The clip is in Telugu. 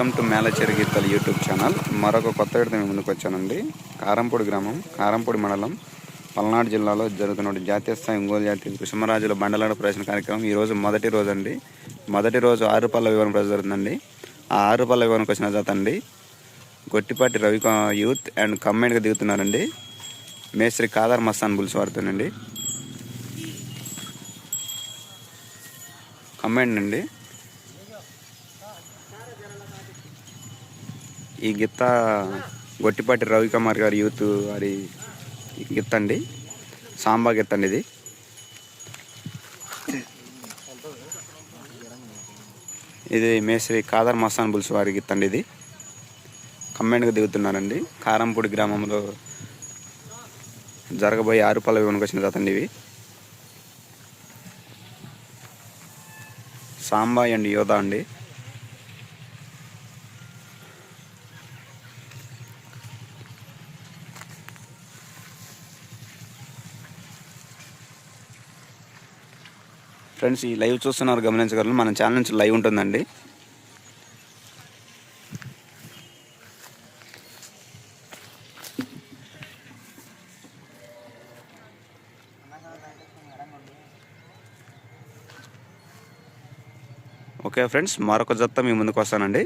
వెల్కమ్ టు మేలచేరి గీతాలు యూట్యూబ్ ఛానల్. మరొక కొత్త విడత మేము ముందుకు వచ్చానండి. కారంపూడి గ్రామం కారంపూడి మండలం పల్నాడు జిల్లాలో జరుగుతున్న జాతీయ స్థాయి ఒంగోలు జాతీయ కృష్ణరాజుల బండలాడ ప్రదర్శన కార్యక్రమం ఈ రోజు మొదటి రోజు అండి మొదటి రోజు ఆరు పళ్ళ వివరణ ప్రజలు జరుగుతుందండి. ఆ ఆరు పళ్ళ వివరణకు వచ్చిన జాత అండి గొట్టిపాటి రవి యూత్ అండ్ కమ్మైన్గా దిగుతున్నారండి. మేస్త్రి కాదర్ మస్తాన్ బుల్స్ వాడుతానండి కమ్మైండ్ అండి. ఈ గిత్త గొట్టిపాటి రవికుమార్ గారి యూత్ వారి గిత్త అండి. సాంబా గిత్త అండి ఇది. ఇది మేస్త్రి కాదర్ మస్తాన్ బుల్స్ వారి గిత్త అండి ఇది. కమ్మెంట్గా దిగుతున్నారండి కారంపూడి గ్రామంలో జరగబోయే ఆరుపల్ల వివరణకు వచ్చిన జాతండి ఇవి. సాంబా అండ్ యోధా అండి. ఫ్రెండ్స్ ఈ లైవ్ చూస్తున్నారు గమనించగలరు మన ఛానల్ నుంచి లైవ్ ఉంటుందండి. ఓకే ఫ్రెండ్స్ మరొక జత్త మీ ముందుకు వస్తానండి.